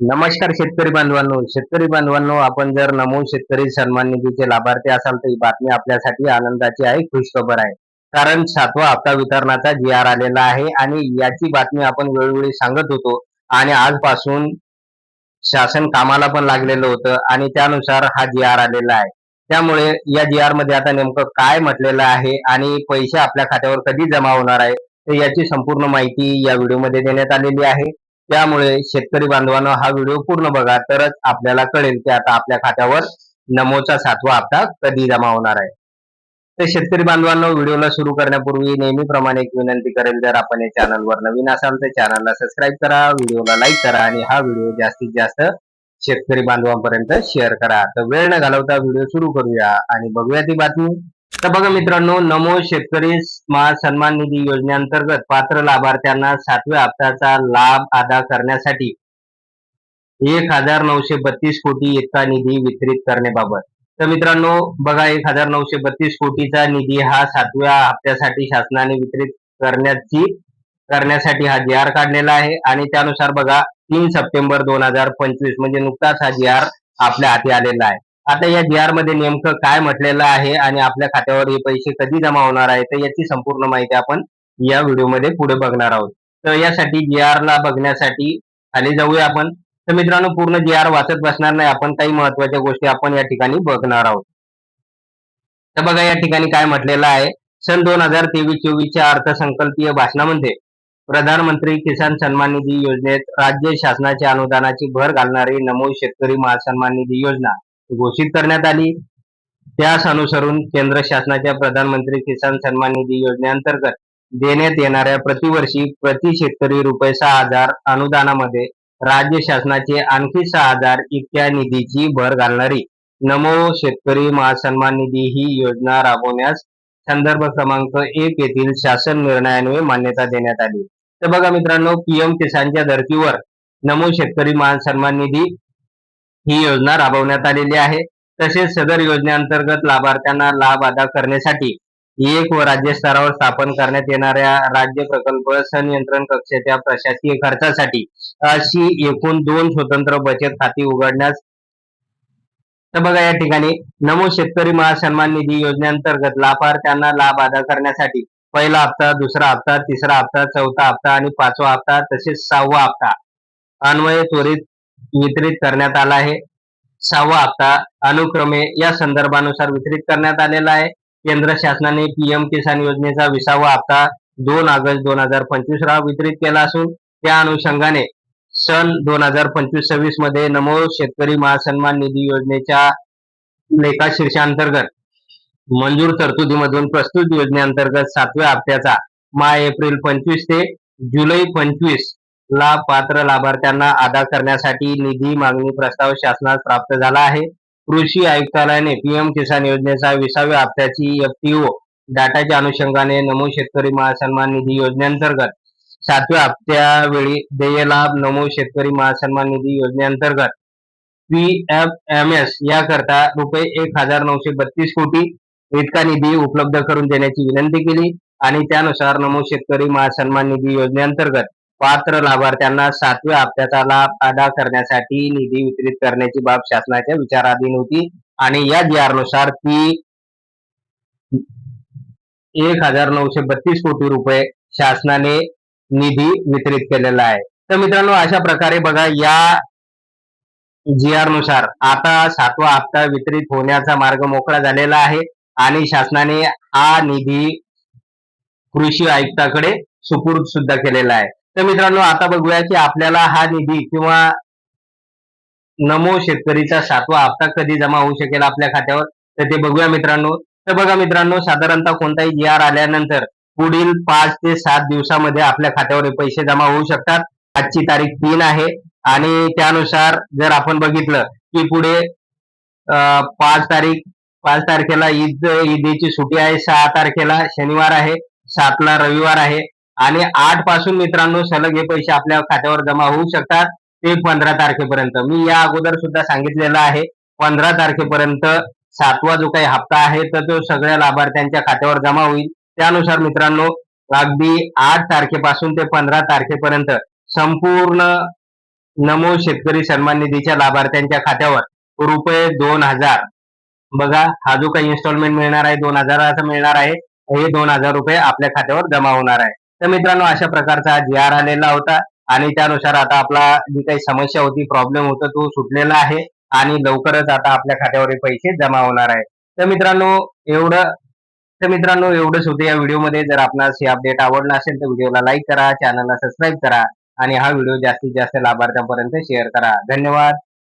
नमस्कार शेतकरी बांधवांनो. शेतकरी बांधवांनो आपण जर नमो शेतकरी सन्मान निधीचे लाभार्थी असाल तर ही बातमी आपल्यासाठी आनंदाची आहे खुशखबर आहे. कारण सातवा हप्ता वितरणाचा जी आर आलेला आहे आणि याची बातमी आपण वेळोवेळी सांगत होतो आणि आजपासून शासन कामाला पण लागलेलं होतं आणि त्यानुसार हा जी आर आलेला आहे. त्यामुळे या जी आरमध्ये आता नेमकं काय म्हटलेलं आहे आणि पैसे आपल्या खात्यावर कधी जमा होणार आहे तर याची संपूर्ण माहिती या व्हिडिओमध्ये देण्यात आलेली आहे. त्यामुळे शेतकरी बांधवांना हा व्हिडिओ पूर्ण बघा तरच आपल्याला कळेल की आता आपल्या खात्यावर नमोचा सातवा हप्ता कधी जमा होणार आहे. तर शेतकरी बांधवांना व्हिडिओला सुरू करण्यापूर्वी नेहमीप्रमाणे एक विनंती करेल जर आपण या चॅनलवर नवीन असाल तर चॅनलला सबस्क्राईब करा व्हिडिओला लाईक करा आणि हा व्हिडिओ जास्तीत जास्त शेतकरी बांधवांपर्यंत शेअर करा. तर वेळ न घालवता व्हिडिओ सुरू करूया आणि बघूया ती बातमी. तर बघा मित्रांनो नमो शेतकरी सन्मान निधी योजनेअंतर्गत पात्र लाभार्थ्यांना सातव्या हप्त्याचा लाभ अदा करण्यासाठी एक हजार नऊशे बत्तीस कोटी इतका निधी वितरित करण्याबाबत. तर मित्रांनो बघा एक हजार नऊशे बत्तीस कोटीचा निधी हा सातव्या हप्त्यासाठी शासनाने वितरित करण्याची करण्यासाठी हा जी आर काढलेला आहे. आणि त्यानुसार बघा तीन सप्टेंबर दोन हजार पंचवीस म्हणजे नुकताच हा जी आर आपल्या हाती आलेला आहे. आता या जी आरमध्ये नेमकं काय म्हटलेलं आहे आणि आपल्या खात्यावर हे पैसे कधी जमा होणार आहे तर याची संपूर्ण माहिती आपण या व्हिडिओमध्ये पुढे बघणार आहोत. तर यासाठी जी आर ला बघण्यासाठी खाली जाऊया आपण. तर मित्रांनो पूर्ण जी आर वाचत बसणार नाही आपण काही महत्त्वाच्या गोष्टी आपण या ठिकाणी बघणार आहोत. तर बघा या ठिकाणी काय म्हटलेलं आहे. सन दोन हजार तेवीस चोवीसच्या अर्थसंकल्पीय भाषणामध्ये प्रधानमंत्री किसान सन्मान निधी योजनेत राज्य शासनाच्या अनुदानाची भर घालणारी नमो शेतकरी महासन्मान निधी योजना घोषित करण्यात आली. त्यास अनुसरून केंद्र शासनाच्या प्रधानमंत्री किसान सन्मान निधी योजनेअंतर्गत देण्यात येणाऱ्या प्रतिवर्षी प्रति शेतकरी रुपये सहा हजार अनुदानामध्ये राज्य शासनाचे आणखी सहा हजार इतक्या निधीची भर घालणारी नमो शेतकरी महासन्मान निधी ही योजना राबवण्यास संदर्भ क्रमांक एक येथील शासन निर्णयान्वये मान्यता देण्यात आली. तर बघा मित्रांनो पीएम किसानच्या धर्तीवर नमो शेतकरी महासन्मान निधी ही योजना राबवण्यात आलेली आहे. तसेच सदर योजनेअंतर्गत लाभार्थ्यांना लाभ अदा करण्यासाठी एक व राज्य स्तरावर स्थापन करण्यात येणाऱ्या राज्य प्रकल्प संनियंत्रण कक्षाच्या प्रशासकीय खर्चासाठी अशी एकूण दोन स्वतंत्र बचत खाती उघडण्यास तर बघा या ठिकाणी नमो शेतकरी महासन्मान निधी योजनेअंतर्गत लाभार्थ्यांना लाभ अदा करण्यासाठी पहिला हप्ता दुसरा हप्ता तिसरा हप्ता चौथा हप्ता आणि पाचवा हप्ता तसेच सहावा हप्ता. अन्वय त्वरित वितरित करण्यात आला आहे. सहावा हप्ता अनुक्रमे या संदर्भानुसार वितरित करण्यात आलेला आहे. केंद्र शासनाने पीएम किसान योजनेचा विसावा हप्ता दोन ऑगस्ट दोन हजार पंचवीस ला वितरित केला असून त्या अनुषंगाने सन दोन हजार पंचवीस सव्वीसमध्ये नमो शेतकरी महासन्मान निधी योजनेच्या लेखा शीर्षांतर्गत मंजूर तरतुदीमधून प्रस्तुत योजनेअंतर्गत सातव्या हप्त्याचा मा एप्रिल पंचवीस ते जुलै पंचवीस ला पात्र लाभार्थ्यांना अदा करण्यासाठी निधी मागणी प्रस्ताव शासनास प्राप्त झाला आहे. कृषी आयुक्तालयाने पीएम किसान योजनेचा विसाव्या हप्त्याची एफटीओ डाटाच्या अनुषंगाने नमो शेतकरी महासन्मान निधी योजनेअंतर्गत सातव्या हप्त्यावेळी देय लाभ नमो शेतकरी महासन्मान निधी योजनेअंतर्गत पी एफ एम एस याकरता रुपये एक हजार नऊशे बत्तीस कोटी इतका निधी उपलब्ध करून देण्याची विनंती केली आणि त्यानुसार नमो शेतकरी महासन्मान निधी योजनेअंतर्गत पात्र लाभार्थ्यांना सातव्या हप्त्याचा लाभ अदा करण्यासाठी निधी वितरित करण्याची बाब शासनाच्या विचाराधीन होती. आणि या जी नुसार ती एक हजार नऊशे बत्तीस कोटी रुपये शासनाने निधी वितरित केलेला आहे. तर मित्रांनो अशा प्रकारे बघा या जी आरनुसार आता सातवा हप्ता वितरित होण्याचा मार्ग मोकळा झालेला आहे. आणि शासनाने हा निधी कृषी आयुक्ताकडे सुपूर्द सुद्धा केलेला आहे. तर मित्रांनो आता बघूया की आपल्याला हा निधी किंवा नमो शेतकरीचा सातवा हप्ता कधी जमा होऊ शकेल आपल्या खात्यावर? तर ते बघूया मित्रांनो. तर बघा मित्रांनो साधारणतः कोणताही जी आर आल्यानंतर पुढील पाच ते सात दिवसामध्ये आपल्या खात्यावर हे पैसे जमा होऊ शकतात. आजची तारीख तीन आहे. आणि त्यानुसार जर आपण बघितलं की पुढे पाच तारीख पाच तारखेला ईद ईदीची सुट्टी आहे. सहा तारखेला शनिवार आहे. सातला रविवार आहे. आणि आठपासून मित्रांनो सलग हे पैसे आपल्या खात्यावर जमा होऊ शकतात. ते पंधरा तारखेपर्यंत. मी या अगोदर सुद्धा सांगितलेलं आहे. पंधरा तारखेपर्यंत सातवा जो काही हप्ता आहे तर तो सगळ्या लाभार्थ्यांच्या खात्यावर जमा होईल. त्यानुसार मित्रांनो अगदी आठ तारखेपासून ते पंधरा तारखेपर्यंत संपूर्ण नमो शेतकरी सन्मान निधीच्या लाभार्थ्यांच्या खात्यावर रुपये दोन हजार. बघा हा जो काही इन्स्टॉलमेंट मिळणार आहे दोन हजाराचा मिळणार आहे हे दोन हजार रुपये आपल्या खात्यावर जमा होणार आहे. तर मित्रांनो अशा प्रकारचा जी आर आलेला होता. आणि त्यानुसार आता आपला जी काही समस्या होती प्रॉब्लेम होता तो सुटलेला आहे. आणि लवकरच आता आपल्या खात्यावर पैसे जमा होणार आहे तर मित्रांनो एवढं तर मित्रांनो एवढंच होतं या व्हिडिओमध्ये. जर आपणास हे अपडेट आवडला असेल तर व्हिडिओला लाईक करा चॅनलला सबस्क्राईब करा. आणि हा व्हिडिओ जास्तीत जास्त लाभार्थ्यांपर्यंत शेअर करा. धन्यवाद.